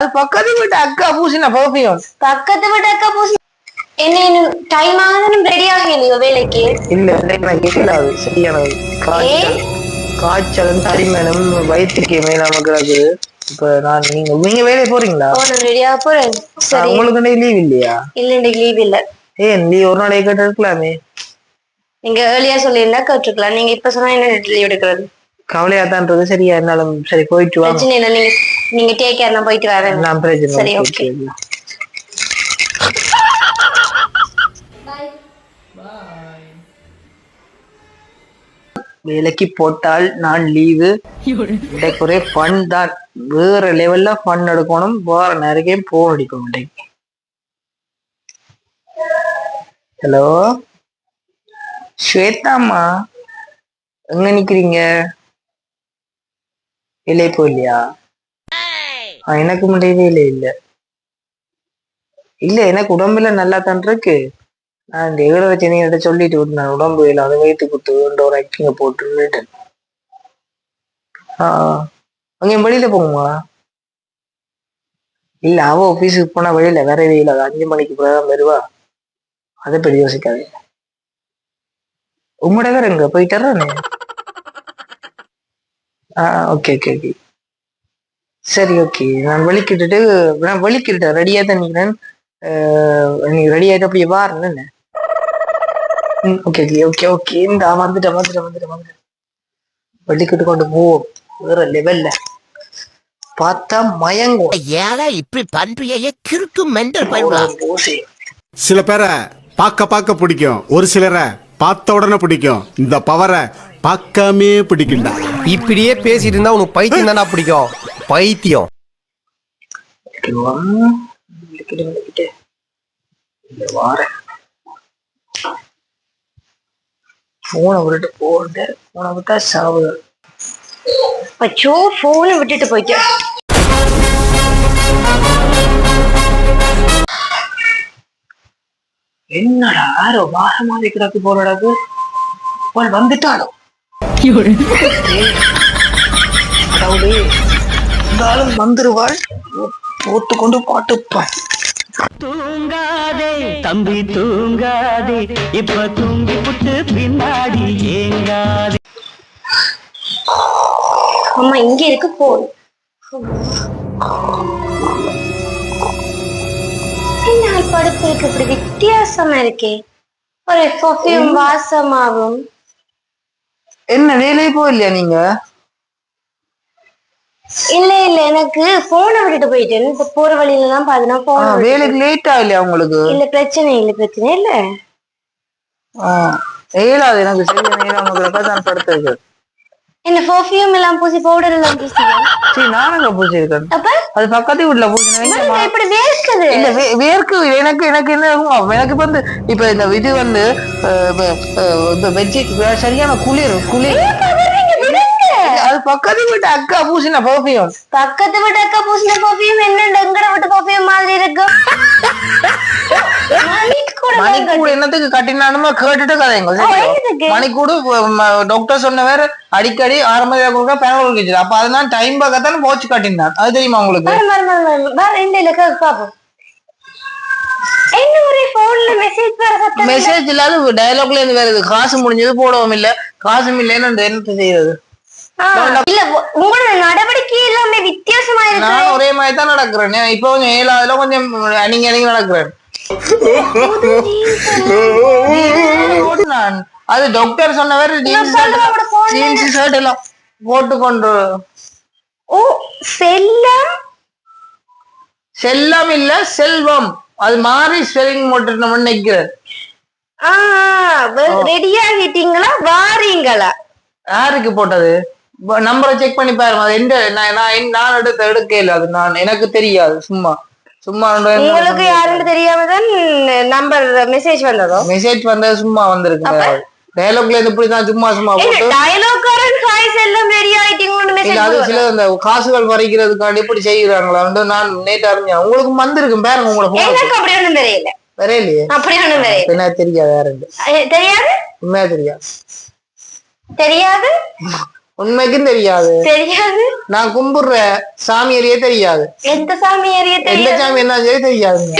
பக்கத்து வீட்டு அக்கா பூசின பர்ஃபியூம் பக்கத்து வீட்டு அக்கா பூசி என்ன இன்னும் டைம் ஆகுதுன்னு ரெடி ஆகலையோ வேலைக்கு? இல்ல இல்ல சரியானது காய்ச்சல். காய்ச்சலும் தடிமேலும் வயிற்றுக்கு மேலாம கிடக்குது இப்ப நான் நீங்க நீங்க வேலையை போறீங்களா? நான் ரெடியாக போறேன். சரி. உங்களுக்கு லீவ் இல்லையா? இல்ல இன்னைக்கு லீவ் இல்ல. ஏன் நீ ஒரு நாளைக்கு கேட்டு இருக்கலாமே நீங்க ஏர்லியா சொல்லியிருந்தா கேட்டுருக்கலாம். நீங்க இப்ப சொன்னா என்ன லீவ் எடுக்கிறது? கவலையா தான்றது சரியா இருந்தாலும் சரி போயிட்டு வாங்க. பிரச்சனை இல்லை நீங்க நீங்க டேக் கேர் நான் போயிட்டு வரேன். நான் பிரச்சனை சரி, okay. வேலைக்கு போட்டால் நான் லீவு. இன்றைக்கு ஒரே ஃபன் தான். வேற லெவல்ல ஃபன் எடுக்கணும். வேற நிறைய போன் அடிக்கணும் இன்றைக்கு ஹலோ ஸ்வேதாம்மா எங்க நிக்கிறீங்க? இல்லை போகலையா இல்லையா? எனக்கு முடியவே இல்லை இல்ல. இல்ல எனக்கு உடம்புல நல்லா தான் இருக்கு. நான் இந்த எதிர வச்சு சொல்லிட்டு விட்டேன் உடம்பு இல்லை அதை வைத்து குத்து ஒரு ஆக்டிங்க போட்டு விட்டேன் ஆ வழியில வெளியில போகுமா? இல்ல அவ ஆபீஸுக்கு போனா வெளியில வரவே இல்லை அது அஞ்சு மணிக்கு பிறகுதான் வருவா. அதை பற்றி யோசிக்காதே உங்களோட வேற எங்க? போயிட்டாரே ஆ ஓகே ஓகே ஓகே சரி ஓகே நான் வெளிக்கிட்டுட்டு நான் வெளிக்கிட்டேன் ரெடியா தான் நிக்கிறேன். அஹ், நீ ரெடி ஆயிட்டு அப்படியே வாருன்னு என்ன? ஓகே ஓகே ஓகே ஓகே இந்த வந்துட்டேன் வந்துட்டேன் வந்துட்டேன் வந்துட்டேன். வெளிக்கிட்டு கொண்டு போவோம் வேற லெவல்ல பார்த்தா மயங்கும். ஏழை இப்படி பண்றியே கிறுக்கு மெண்டல் போசே சில பேரை பார்க்க பார்க்க பிடிக்கும். ஒரு சிலரை பார்த்த உடனே பிடிக்கும். இந்த பவரை பார்க்காமே பிடிக்கும்டா இப்படியே பேசிட்டு இருந்தா உனக்கு பைத்தியம் தானே பிடிக்கும். பைத்தியம். போனை விட்டுட்டு போட்டு போனை விட்டா சாவுது அச்சோ போனை விட்டுட்டு போயிட்டேன். என்னடா யாரோ வாரமாவே கிடக்கு போறடாக்கு அவள் வந்துட்டாளோ கடவுளே இருந்தாலும் வந்துருவாள் போட்டு கொண்டு பாட்டுப்பாள். தூங்காதே தம்பி தூங்காதே. இப்ப தூங்கி புட்டு பின்னாடி ஏங்காதே. அம்மா இங்க இருக்கு போன் என்ன படுப்பு இருக்கு இப்படி வித்தியாசமா இருக்கே. ஒரு பர்ஃபியூம் வாசமாகும் என்ன வேலையே போகலையா நீங்க? இல்ல இல்ல எனக்கு போனை விட்டுட்டு போயிட்டேன். போற வழியில எல்லாம் பாத்தீங்கன்னா போன் வேலைக்கு லேட் ஆகலையா உங்களுக்கு? இல்ல பிரச்சனை இல்ல பிரச்சனை இல்ல. ஆ, ஏழாது எனக்கு சரியா நேரம் உங்களுக்கு தான் படுத்திருக்கு என்ன பர்ஃபியூம் எல்லாம் பூசி பவுடர் எல்லாம் பூசி நானுங்க பூச்சிருக்கேன் அப்ப? அது பக்கத்து வீட்டுல பூச்சினேன் என்னங்க இப்படி வேர்க்குது. இல்ல வேர்க்கு எனக்கு எனக்கு என்ன ஆகும்? எனக்கு வந்து இப்ப இந்த இது வந்து இந்த வெஜ்ஜி சரியான குளிர் குளிர். பக்கத்து வீட்டு அக்கா பூசின பர்ஃபியூம் பக்கத்து வீட்டு அக்கா பூசின பர்ஃபியூம் என்ன எங்கட வீட்டு பர்ஃபியூம் மாதிரி இருக்கும் மணிக்கூட என்னத்துக்கு கட்டினாலுமே கேட்டுட்டு கதைங்க? மணிக்கூடு டாக்டர் சொன்ன வேற அடிக்கடி ஆரம்ப கொடுக்க பேனல் கொடுக்குது அப்ப அதனால டைம் பார்க்கத்தானே போச்சு கட்டினான். அது தெரியுமா உங்களுக்கு? இல்ல கேக்கு பாப்போம். மெசேஜ் இல்லாத டயலாக்ல இருந்து வருது காசு முடிஞ்சது போடவும் இல்ல. காசும் இல்லைன்னு என்னத்தை செய்யறது இல்ல உங்களோட நடவடிக்கை எல்லாமே வித்தியாசமா இருக்கு நான் ஒரே மாதிரி தான் நடக்கிறேன் இப்போ கொஞ்சம் ஏழாவதுல கொஞ்சம் அணிங்க அணிங்க நடக்கிறேன். அது டாக்டர் ல ஜீன்ஸ் ஷர்ட் எல்லாம் போட்டு கொண்டு ஓ செல்லம்? செல்லம் இல்ல செல்வம். அது மாறி ஸ்பெல்லிங் போட்டு நம்ம நிக்கிறேன். ஆ ரெடி ஆகிட்டீங்களா? வாரீங்களா? யாருக்கு போட்டது? நம்பரை செக் பண்ணி பாருங்க. அது எந்த நான் நான் எடுத்த எடுக்கல அது நான் எனக்கு தெரியாது. சும்மா சும்மா உங்களுக்கு யாருன்னு தெரியாம தான் நம்பர் மெசேஜ் வந்ததோ? மெசேஜ் வந்தது சும்மா வந்திருக்கு டயலாக்ல இருந்து இப்படிதான் சும்மா சும்மா என்ன போட்டு. டயலாக்காரன் ஹாய் செல்லம் ரெடி ஆயிட்டீங்கன்னு இல்ல அது மெசேஜ் சில இந்த காசுகள் பறிக்கிறதுக்காண்டி இப்படி செய்யறாங்களா நான் நேற்று அறிஞ்சேன் உங்களுக்கு வந்திருக்கு பாருங்க உங்களை போன் எனக்கு அப்படி ஒண்ணும் தெரியல. இல்லையே அப்படி ஒண்ணும் தெரியல. என்ன தெரியாது வேற தெரியாது? உண்மையா தெரியாது. தெரியாது? உண்மைக்கும் தெரியாது. தெரியாது. நான் கும்பிடுற சாமியாரியே தெரியாது. எந்த சாமி எந்த தெரியாது? சாமி என்ன சரி தெரியாதுங்க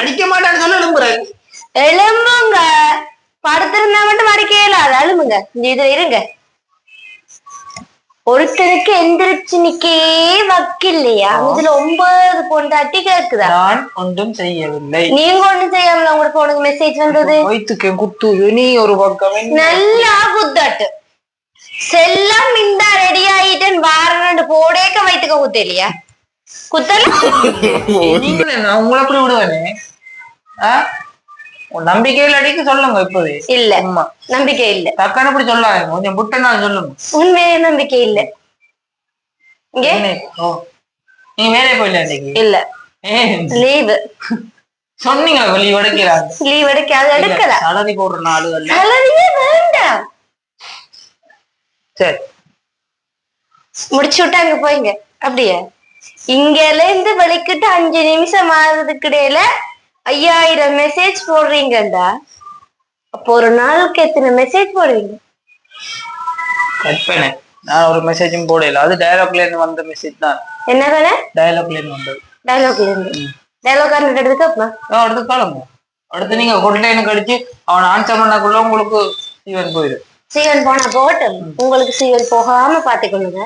அடிக்க மாட்டான்னு சொல்ல எழும்புறேன் எழும்புங்க. படுத்திருந்தா மட்டும் அடிக்க இயலாது. எழும்புங்க இந்த இதுல இருங்க. ஒருத்தருக்கு எந்திரிச்சு நிக்கே வக்கில்லையா? இதுல ஒன்பது பொண்டாட்டி கேக்குதா நான் ஒன்றும் செய்யவில்லை. நீங்க ஒண்ணு செய்யாமல உங்களோட போனுக்கு மெசேஜ் வந்தது? வயிற்றுக்கு குத்துது நீ ஒரு பக்கம்? நல்லா குத்தாட்டு. செல்லம் இந்த ரெடி ஆயிட்டேன் வாரண்டு போடேக்க வயிற்றுக்க குத்தலையா? குத்தல? உங்களை அப்படி விடுவேனே. நம்பிக்கையில் அடிக்க சொல்லுங்க இப்போதே இல்ல. நம்பிக்கை இல்ல. டக்குன்னு அப்படி சொல்லாங்க கொஞ்சம் புட்டனா சொல்லுங்க. உண்மையே நம்பிக்கை இல்ல. இங்க? என்ன? ஓ. நீ வேலைக்கு போயில இன்னைக்கு? இல்ல. லீவு. சொன்னீங்க வெளியே உடைக்கிறாங்க. லீவ் எடுக்க அது எடுக்கல. சலதி போடுற நாளுகள் கலரியே வேண்டாம். சரி. முடிச்சு விட்டு அங்க போயிங்க. அப்படியே. இங்கல இருந்து வெளிக்கிட்டு அஞ்சு நிமிஷம் ஆகுறதுக்கு இடையில ஐயாயிரம் மெசேஜ் போடுறீங்கடா. அப்போ ஒரு நாளுக்கு எத்தனை மெசேஜ் போடுவீங்க? கற்பனை நான் ஒரு மெசேஜும் போடல. அது டயலாக்ல இருந்து வந்த மெசேஜ் தான். என்ன தானே டயலாக்ல இருந்து வந்தது. டைலாக்ல இருந்து. டைலாக் எடுத்துக்கு அப்பா அடுத்து காலங்க. அடுத்து நீங்க கொட்டையனை கடிச்சு அவன் ஆன்சர் பண்ணக்குள்ள உங்களுக்கு ஈவன் போயிடும் சீவன் போனா போகட்டும். உங்களுக்கு சீவன் போகாம பாத்துக்கொள்ளுங்க